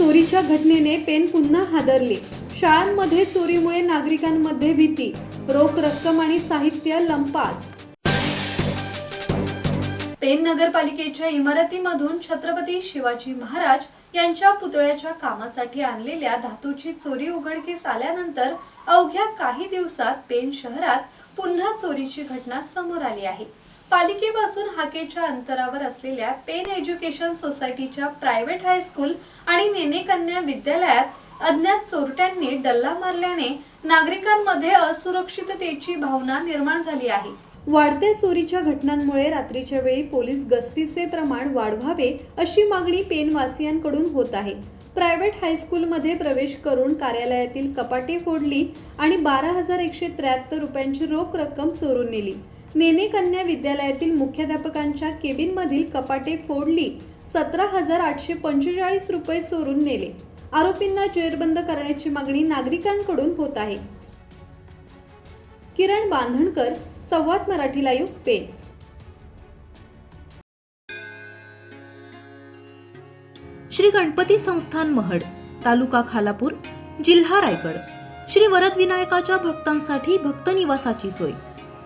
चोरीच्या घटनेने पेन पुन्हा हादरले. शाळांमध्ये चोरीमुळे नागरिकांमध्ये भीती रोख रक्कम आणि साहित्य लंपास. पेन नगरपालिकेच्या इमारतीमधून छत्रपती शिवाजी महाराज यांच्या पुतळ्याच्या कामासाठी आणलेल्या धातूची चोरी उघडकीस आल्यानंतर अवघ्या काही दिवसात पेन शहरात पुन्हा चोरीची घटना समोर आली आहे. पालिकेपासून हाकेच्या अंतरावर असलेल्या पेन एज्युकेशन सोसायटीच्या प्रायव्हेट हायस्कूल आणि नेने कन्या विद्यालयात अज्ञात चोरट्यांनी डल्ला मारल्याने नागरिकांमध्ये असुरक्षिततेची भावना निर्माण झाली आहे. वाढत्या चोरीच्या घटनांमुळे रात्रीच्या वेळी पोलीस गस्तीचे प्रमाण वाढवावे अशी मागणी पेनवासियांकडून होत आहे. प्रायव्हेट हायस्कूलमध्ये प्रवेश करून कार्यालयातील कपाटे फोडली आणि बारा हजार एकशे त्र्याहत्तर रुपयांची रोख रक्कम चोरून नेली. नेने कन्या विद्यालयातील मुख्याध्यापकांच्या केबिनमधील कपाटे फोडली. सतरा हजार आठशे पंचेचाळीस रुपये चोरून नेले. आरोपींना जेरबंद करण्याची मागणी नागरिकांकडून होत आहे. किरण बांधणकर संवाद मराठी लाईव्ह पेन श्री गणपती संस्थान महड तालुका खालापूर जिल्हा रायगड. श्री वरद विनायकाच्या भक्तांसाठी भक्त निवासाची सोय.